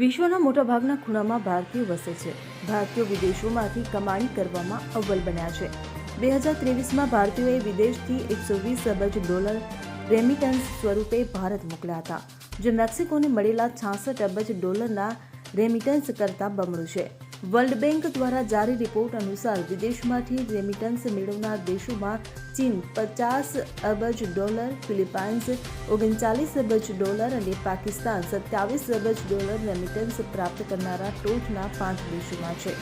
વિશ્વના મોટાભાગના ખૂણામાં ભારતીયો વસે છે. ભારતીયો વિદેશોમાંથી કમાણી કરવામાં અવ્વલ બન્યા છે. બે હજાર ત્રેવીસમાં ભારતીયોએ વિદેશથી એકસો વીસ અબજ ડોલર રેમિટન્સ સ્વરૂપે ભારત મોકલ્યા હતા, જે મેક્સિકોને મળેલા છાસઠ અબજ ડોલરના રેમિટન્સ કરતાં બમણું છે. વર્લ્ડ બેંક દ્વારા જારી રિપોર્ટ અનુસાર વિદેશમાંથી રેમિટન્સ મેળવનાર દેશોમાં ચીન પચાસ અબજ ડોલર, ફિલિપાઇન્સ ઓગણચાલીસ અબજ ડોલર અને પાકિસ્તાન સત્યાવીસ અબજ ડોલર રેમિટન્સ પ્રાપ્ત કરનારા ટોચના પાંચ દેશોમાં છે.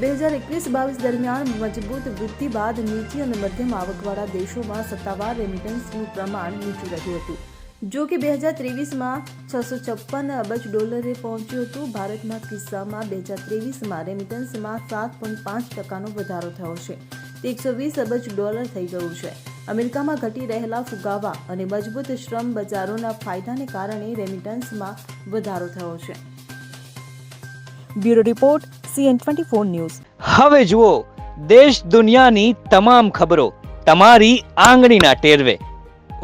બે હજાર એકવીસ બાવીસ દરમિયાન મજબૂત વૃદ્ધિ બાદ નીચી અને મધ્યમ આવકવાળા દેશોમાં સત્તાવાર રેમિટન્સનું પ્રમાણ નીચું રહ્યું હતું. જો કે બે હજાર ત્રેવીસમાં છસો છપ્પન અબજ ડોલરે પહોંચ્યું હતું. ભારતના કિસ્સામાં બે હજાર ત્રેવીસમાં રેમિટન્સમાં સાત પોઈન્ટ પાંચ ટકાનો વધારો થયો છે. તે એકસો વીસ અબજ ડોલર થઈ ગયું છે. અમેરિકામાં ઘટી રહેલા ફુગાવા અને મજબૂત શ્રમ બજારોના ફાયદાને કારણે રેમિટન્સમાં વધારો થયો છે. Bureau report, CN twenty four news. હવે જુઓ, દેશ દુનિયાની તમામ ખબરો તમારી આંગળીના ટેરવે.